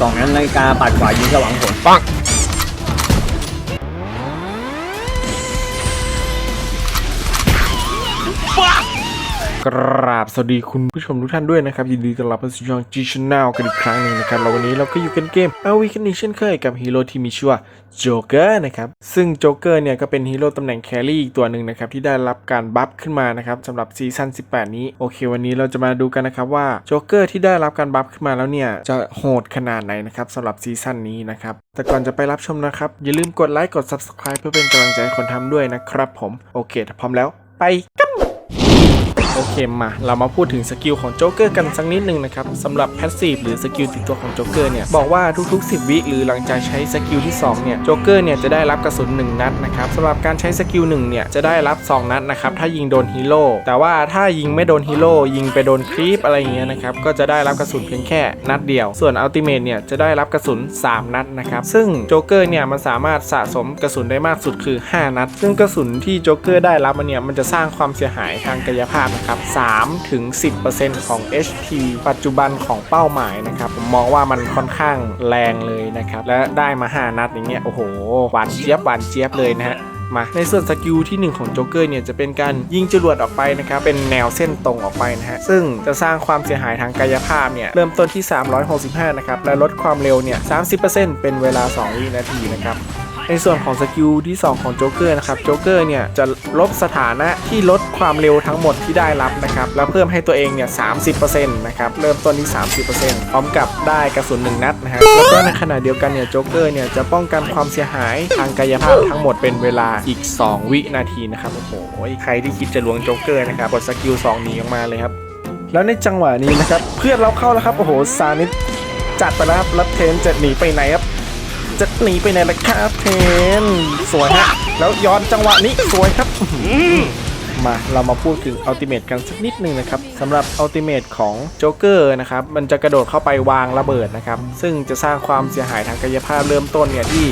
สองนั้นนาฬิกาปัดขวายิงสว่างผลปัง กราบสวัสดีคุณผู้ชมทุกท่านด้วยนะครับ ยินดีต้อนรับเข้าสู่ช่อง G Channel กันอีกครั้งหนึ่งนะครับแล้ววันนี้เราก็อยู่กันเกมเอาวีกันอีกเช่นเคยกับฮีโร่ที่มีชื่อว่าโจ๊กเกอร์นะครับ ซึ่งโจ๊กเกอร์เนี่ยก็เป็นฮีโร่ตำแหน่งแครี่อีกตัวหนึ่งนะครับ ที่ได้รับการบัฟขึ้นมานะครับสำหรับซีซั่น18 นี้ โอเค วันนี้เราจะมาดูกันนะครับว่าโจ๊กเกอร์ที่ได้รับการบัฟขึ้นมาแล้วเนี่ยจะโหดขนาดไหนนะครับสำหรับซีซั่นนี้นะครับแต่ก่อนจะไปรับชมนะครับอย่าลืมกดไลค์กด Subscribe เพื่อเป็นกำลังใจคนทำด้วยนะครับผมโอเคถ้าพร้อมแล้วไปกัน โอเคมา เรามาพูดถึงสกิลของโจ๊กเกอร์กันสักนิดหนึ่งนะครับสำหรับแพสซีฟหรือสกิลติดตัวของโจ๊กเกอร์เนี่ยบอกว่าทุกๆ 10 วิหรือหลังจากใช้สกิลที่2เนี่ยโจ๊กเกอร์เนี่ยจะได้รับกระสุน 1 นัดนะครับสำหรับการใช้สกิล1เนี่ยจะได้รับ 2 นัดนะครับถ้ายิงโดนฮีโร่แต่ว่าถ้ายิงไม่โดนฮีโร่ยิงไปโดนครีปอะไรอย่างเงี้ยนะครับก็จะได้รับกระสุนเพียงแค่นัดเดียว ส่วนอัลติเมทเนี่ยจะได้รับกระสุน 3 นัดนะครับซึ่งโจ๊กเกอร์เนี่ยมันสามารถสะสมกระสุนได้มากสุดคือ 5 นัด ซึ่งกระสุนที่โจ๊กเกอร์ได้รับมันเนี่ยมันจะสร้างความเสียหายทางกายภาพนะครับ3ถึง10%ของ HP ปัจจุบันของเป้าหมายนะครับผมมองว่ามันค่อนข้างแรงเลยนะครับและได้มา 5 นัดอย่างเงี้ยโอ้โหหวานเจี๊ยบหวานเจี๊ยบเลยนะฮะมาในส่วนสกิลที่ 1 ของโจ๊กเกอร์เนี่ยจะเป็นการยิงจรวดออกไปนะครับ เป็นแนวเส้นตรงออกไปนะฮะ ซึ่งจะสร้างความเสียหายทางกายภาพเนี่ย เริ่มต้นที่ 365 นะครับ และลดความเร็วเนี่ย 30%เป็นเวลา 2 วินาทีนะครับ ในส่วนของสกิลที่ 2 ของโจ๊กเกอร์นะครับโจ๊กเกอร์เนี่ยจะลบสถานะที่ลดความเร็วทั้งหมดที่ได้รับนะครับแล้วเพิ่มให้ตัวเองเนี่ย30%นะครับเริ่มต้นที่ 30%พร้อมกับได้กระสุน1นัดนะฮะแล้วก็ในขณะเดียวกันเนี่ยโจ๊กเกอร์เนี่ยจะป้องกันความเสียหายทางกายภาพทั้งหมดเป็นเวลาอีก 2 วินาทีนะครับโอ้โหใครที่คิดจะลวงโจ๊กเกอร์นะครับกดสกิล2หนีออกมาเลยครับแล้วในจังหวะนี้นะครับเพื่อนเราเข้าแล้วครับโอ้โหซานิสจัดไปแล้วครับแล้วเทนจะหนีไปไหนครับ จะหนีไปไหนล่ะครับเทนสวยฮะแล้วย้อนจังหวะนี้สวยครับมาเรามาพูดถึงอัลติเมทกันสักนิดนึงนะครับสำหรับอัลติเมทของโจ๊กเกอร์นะครับมันจะกระโดดเข้าไปวางระเบิดนะครับซึ่งจะสร้างความเสียหายทางกายภาพเริ่มต้นเนี่ยที่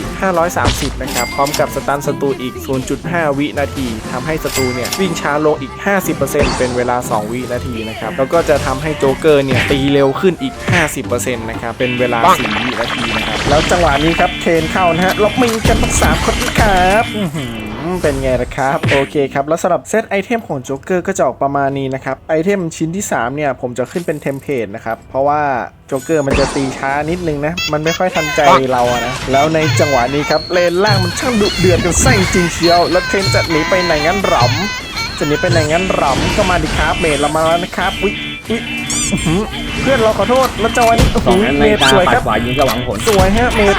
530 นะครับพร้อมกับสตันศัตรูอีก 0.5 วินาทีทำให้ศัตรูเนี่ยวิ่งช้าลงอีก 50%เป็นเวลา 2 วินาทีนะครับแล้วก็จะทำให้โจ๊กเกอร์เนี่ยตีเร็วขึ้นอีก 50%นะครับเป็นเวลา 4 วินาทีนะ แล้วจังหวะนี้ครับเทนเข้านะฮะล็อกมิงกันทั้งสามคนนะครับเป็นไงละครับ โอเคครับ แล้วสำหรับเซตไอเทมของโจ๊กเกอร์ก็จะออกประมาณนี้นะครับ ไอเทมชิ้นที่ 3 เนี่ย ผมจะขึ้นเป็นเทมเพลตนะครับ เพราะว่าโจ๊กเกอร์มันจะตีช้านิดนึงนะ มันไม่ค่อยทันใจเราอะนะ แล้วในจังหวะนี้ครับ เลนล่างมันช่างดุเดือดกันไส้จริงเชียว แล้วเทนจะหนีไปไหนงั้นหรอมจะหนีไปไหนงั้นหรอมก็มาดิครับเมดเรามาแล้วนะครับอุ๊ย อุ๊ยอื้อหือเพื่อนเราขอโทษแล้วจังหวะนี้โอ้สโหองนั้นเมนาฬิดกาสวยปัคดรับ ขวายิงสว่างผลสวยฮะเมด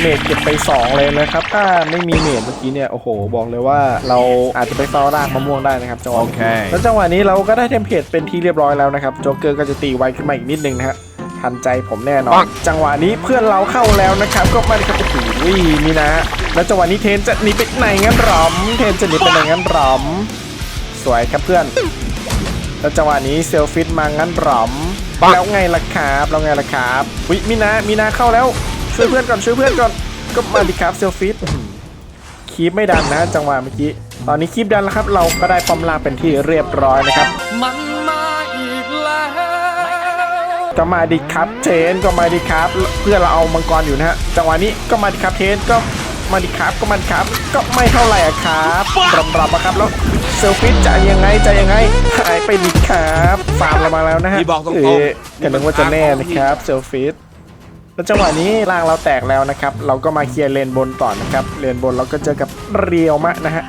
เมดเก็บไป 2 เลยนะครับ ถ้าไม่มีเมดเมื่อกี้เนี่ย โอ้โห บอกเลยว่าเราอาจจะไปเฝ้ารากมะม่วงได้นะครับจังหวะนี้โอเค แล้วจังหวะนี้เราก็ได้เทมเพลตเป็นที่เรียบร้อยแล้วนะครับ โจ๊กเกอร์ก็จะตีไวขึ้นมาอีกนิดนึงนะฮะทันใจผมแน่นอปันงจังหวะนี้เพื่อนเราเข้าแล้วนะครับ ก็มาเลยครับโอ้โหนี่นะฮะแล้วจังหวะนี้เทนจะหนีไปไหนงั้นหรอม เทนจะหนีไปไหนงั้นหรอม สวยครับเพื่อน แล้วจังหวะนี้เซลฟิตมางั้นหรอมปังแล้วไงล่ะครับแล้วไงล่ะครับวิมีนามีนาเข้าแล้วช่วยเพื่อนก่อนช่วยเพื่อนก่อนก็มาดิครับเซลฟิตอื้อหือคีบไม่ดันนะ จังหวะเมื่อกี้ตอนนี้คีบดันแล้วครับ เราก็ได้ปอมลาเป็นที่เรียบร้อยนะครับมันมาอีกแล้วก็มาดิครับเทนก็มาดิครับ เพื่อนเราเอามังกรอยู่นะฮะจังหวะนี้ก็มาดิครับเทนก็มาดิครับก็มาดิครับ ก็ไม่เท่าไหร่อะครับรำรับนะครับแล้ว เซลฟิตจะยังไงจะยังไงหายไปดิครับฟาร์มเรามาแล้วนะฮะนี่บอกตรงๆเอ๊ะอย่านึกว่าจะแน่นะครับเซลฟิตแล้วจังหวะนี้ร่างเราแตกแล้วนะครับ เราก็มาเคลียร์เลนบนต่อนะครับเลนบนเราก็เจอกับเรียวมะนะฮะ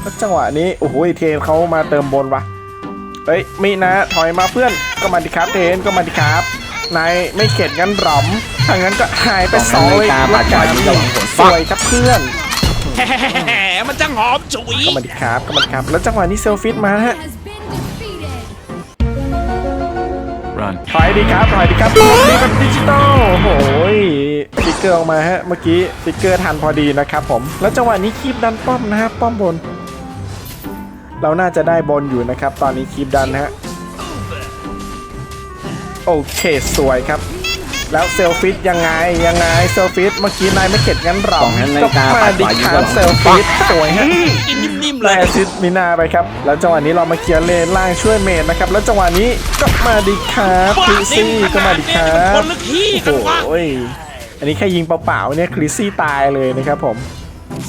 แล้วจังหวะนี้โอ้โหเทนเขามาเติมบนวะเฮ้ยมีนะถอยมาเพื่อนก็มาดิครับเทนก็มาดิครับนายไม่เข็ดงั้นหรอมถ้างั้นก็หายไปสสอองงเลยนาฬิกาปัดขวายิงสว่างผลสวยครับเพื่อน แหมมันจะหอมฉุยก็มาดิครับก็มาดิครับ แล้วจังหวะนี้เซลฟิตมาฮะ Run. ถอยดีครับถอยดีครับนี่เป็นดิจิตอลโอ้โหยฟิกเกอร์ออกมาฮะ เมื่อกี้ฟิกเกอร์ทันพอดีนะครับผม แล้วจังหวะนี้คีบดันป้อมนะฮะ ป้อมบน เราน่าจะได้บนอยู่นะครับ ตอนนี้คีบดันฮะ โอเค สวยครับ แล้วเซลฟิตยังไงยังไงเซลฟิตเมื่อกี้นายไม่เข็ดงั้นหรอสองนั้นนาก็ฬิกามาปัดดิขวายิงคสรับว่างเซลฟิตสวยฮะ กินนิ่มๆเลได้ย แอสซิสต์มีนาไปครับ แล้วจังหวะนี้เรามาเคลียร์เลนล่างช่วยเมดนะครับ แล้วจังหวะนี้ก็มาดิครับบ้าคริซี่นี่ก็มาดิครัมันบคนหรือขี้กันวะ โอ้ยอันนี้แค่ยิงเปล่าๆเนี่ยคริซี่ตายเลยนะครับผม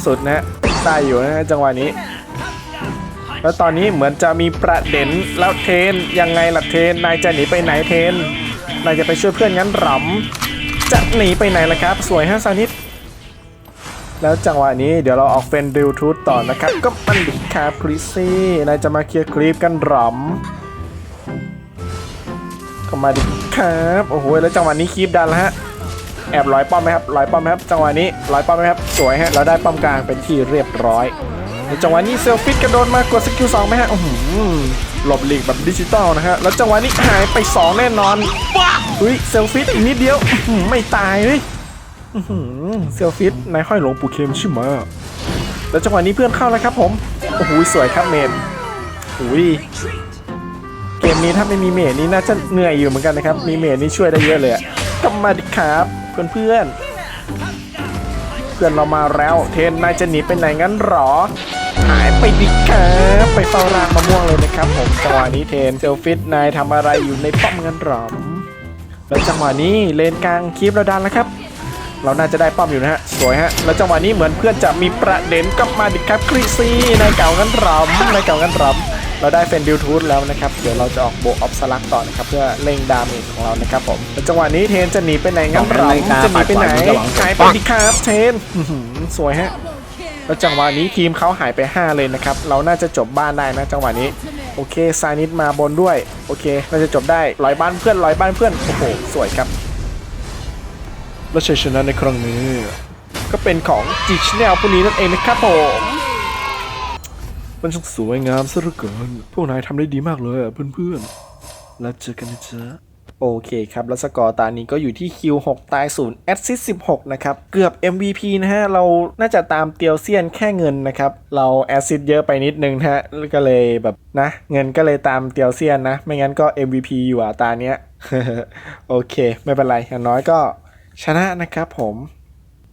สุดนะฮะตายอยู่นะฮะจังหวะนี้ แล้วตอนนี้เหมือนจะมีประเด็นแล้วเทนยังไงล่ะเทนนายจะหนีไปไหนเทน นายจะไปช่วยเพื่อนงั้นหรอจะหนีไปไหนล่ะครับ สวยฮะซานิดแล้วจังหวะนี้เดี๋ยวเราออกเฟนดิวทูตต่อนะครับ ก็มันดิครับคริซี่นายจะมาเคลียร์คลิปกันหรอมก็มาดิครับโอ้โหแล้วจังหวะนี้คลิปดันแล้วฮะแอบร้อยป้อมไหมครับร้อยป้อมไหมครับ จังหวะนี้ร้อยป้อมไหมครับ สวยฮะเราได้ป้อมกลางเป็นที่เรียบร้อยแล้วจังหวะนี้เซลฟิตกระโดดมากดสกิลสองไหมฮะอื้อหือ หลบหลีกแบบดิจิตอลนะฮะ แล้วจังหวะนี้หายไปสองแน่นอนบ้าเฮ้ยเซลฟิตอีกนิดเดียวไม่ตายเลยเซลฟิตนายห้อยหลงปู่เข็มใช่ไหมแล้วจังหวะนี้เพื่อนเข้าแล้วครับผม โอ้โหสวยครับเมนอุ้ยเกมนี้ถ้าไม่มีเมนนี่น่าจะเหนื่อยอยู่เหมือนกันนะครับ มีเมนนี่ช่วยได้เยอะเลยกลับมาดิครับเพื่อนเพื่อนเพื่อนเรามาแล้ว เทนนายจะหนีไปไหนงั้นหรอ หายไปดิครับไปเฝ้ารางมะม่วงเลยนะครับผมจังหวะนี้เทนเซลฟิตนายทำอะไรอยู่ในป้อมงั้นหรอแล้วจังหวะนี้เลนกลางคลิปเราดันแล้วครับ เราน่าจะได้ป้อมอยู่นะฮะสวยฮะแล้วจังหวะนี้เหมือนเพื่อนจะมีประเด็นกลับมาดิครับคริซี่นายเก่ากันรำนายเก่ากันรำเราได้เฟนดิวทูธแล้วนะครับ เดี๋ยวเราจะออกโบออฟสลักต่อนะครับ เพื่อเร่งดาเมจของเรานะครับผมแล้วจังหวะนี้เทนจะหนีไปไหนงั้นรำจะหนีไปไหนหายไปดิครับเทนอื้อหือสวยฮะ แล้วจังหวะนี้ทีมเขาหายไป 5 เลยนะครับ เราน่าจะจบบ้านได้นะจังหวะนี้ โอเคซานิดมาบนด้วย โอเคน่าจะจบได้ร้อยบ้านเพื่อนร้อยบ้านเพื่อน โอ้โห สวยครับ และชัยชนะในครั้งนี้ ก็เป็นของจิชแนลผู้นี้นั่นเองนะครับผมมันช่างสวยงามซะเหลือเกิน พวกนายทำได้ดีมากเลยอะเพื่อนๆ แล้วเจอกันนะจ๊ะ โอเคครับ แล้วสกอร์ตานนี้ก็อยู่ที่คิว6ตาย0แอดซิส16 นะครับ เกือบ MVP นะฮะ เราน่าจะตามเตียวเซียนแค่เงินนะครับ เราแอดซิสเยอะไปนิดนึงนะฮะ ก็เลยแบบนะ เงินก็เลยตามเตียวเซียนนะ ไม่งั้นก็ MVP อยู่อะตาเนี้ย โอเค ไม่เป็นไรอย่างน้อยก็ชนะนะครับผม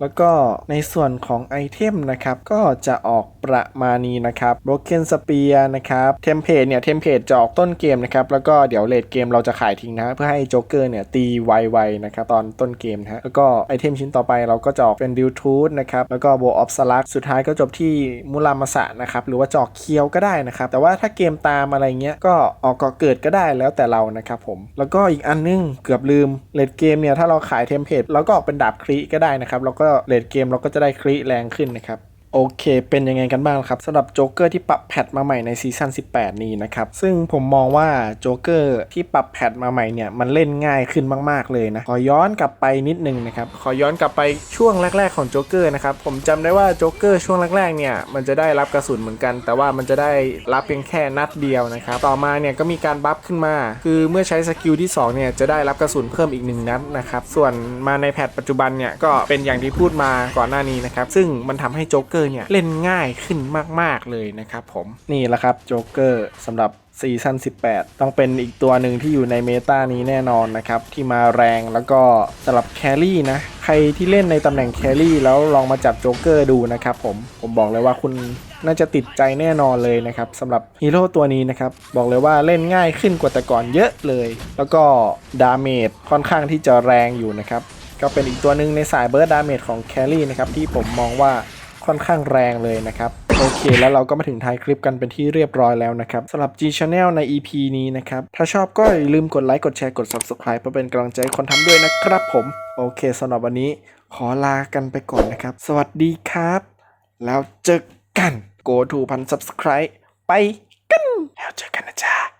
แล้วก็ในส่วนของไอเทมนะครับก็จะออกประมาณนี้นะครับ Broken Spear นะครับเทมเพลตเนี่ยเทมเพลตจะออกต้นเกมนะครับแล้วก็เดี๋ยวเลดเกมเราจะขายทิ้งนะ เพื่อให้โจ๊กเกอร์เนี่ยตีไวๆนะครับตอนต้นเกมนะฮะแล้วก็ไอเทมชิ้นต่อไปเราก็จะออกเป็นดิวทูธนะครับแล้วก็โบออฟสลักสุดท้ายก็จบที่มุรามาสะนะครับหรือว่าจออกเคียวก็ได้นะครับแต่ว่าถ้าเกมตามอะไรเงี้ยก็ออกก่อเกิดก็ได้แล้วแต่เรานะครับผมแล้วก็อีกอันนึงเกือบลืมเลดเกมเนี่ยถ้าเราขายเทมเพลตเราก็ออกเป็นดาบครีก็ได้นะครับแล้วก็เลดเกมเราก็จะได้ครีแรงขึ้นนะครับ โอเค เป็นยังไงกันบ้างครับสำหรับโจ๊กเกอร์ที่ปรับแพทมาใหม่ในซีซั่น18 นี้นะครับ ซึ่งผมมองว่าโจ๊กเกอร์ที่ปรับแพทมาใหม่เนี่ย มันเล่นง่ายขึ้นมากๆเลยนะ ขอย้อนกลับไปนิดนึงนะครับ ขอย้อนกลับไปช่วงแรก ๆ ของโจ๊กเกอร์นะครับ ผมจำได้ว่าโจ๊กเกอร์ช่วงแรกๆ เนี่ย มันจะได้รับกระสุนเหมือนกัน แต่ว่ามันจะได้รับเพียงแค่นัดเดียวนะครับ ต่อมาเนี่ยก็มีการบัฟขึ้นมา คือเมื่อใช้สกิลที่สองเนี่ยจะได้รับกระสุนเพิ่มอีกหนึ่งนัดนะครับ ส่วนมาในแพทปัจจุบันเนี่ยก็เป็นอย่างที่พูดมาก่อนหน้านี้นะครับซึ่งมันทำให้โจ๊กเกอร์เนี่ยเล่นง่ายขึ้นมาก ๆ เลยนะครับผม นี่แหละครับโจ๊กเกอร์สำหรับซีซั่น18 ต้องเป็นอีกตัวหนึ่งที่อยู่ในเมตานี้แน่นอนนะครับ ที่มาแรงแล้วก็สำหรับแครี่นะ ใครที่เล่นในตำแหน่งแครี่แล้วลองมาจับโจ๊กเกอร์ดูนะครับผม ผมบอกเลยว่าคุณน่าจะติดใจแน่นอนเลยนะครับสำหรับฮีโร่ตัวนี้นะครับ บอกเลยว่าเล่นง่ายขึ้นกว่าแต่ก่อนเยอะเลย แล้วก็ดาเมจค่อนข้างที่จะแรงอยู่นะครับ ก็เป็นอีกตัวหนึ่งในสายเบิร์ดดาเมจของแครี่นะครับที่ผมมองว่า ค่อนข้างแรงเลยนะครับ โอเค แล้วเราก็มาถึงท้ายคลิปกันเป็นที่เรียบร้อยแล้วนะครับสำหรับ G Channel ใน EP นี้นะครับ ถ้าชอบก็อย่าลืมกดไลค์กดแชร์กด Subscribe เพื่อเป็นกำลังใจคนทำด้วยนะครับผม โอเคสำหรับวันนี้ขอลากันไปก่อนนะครับ สวัสดีครับ แล้วเจอกัน go to พัน subscribe ไปกัน แล้วเจอกันนะจ๊ะ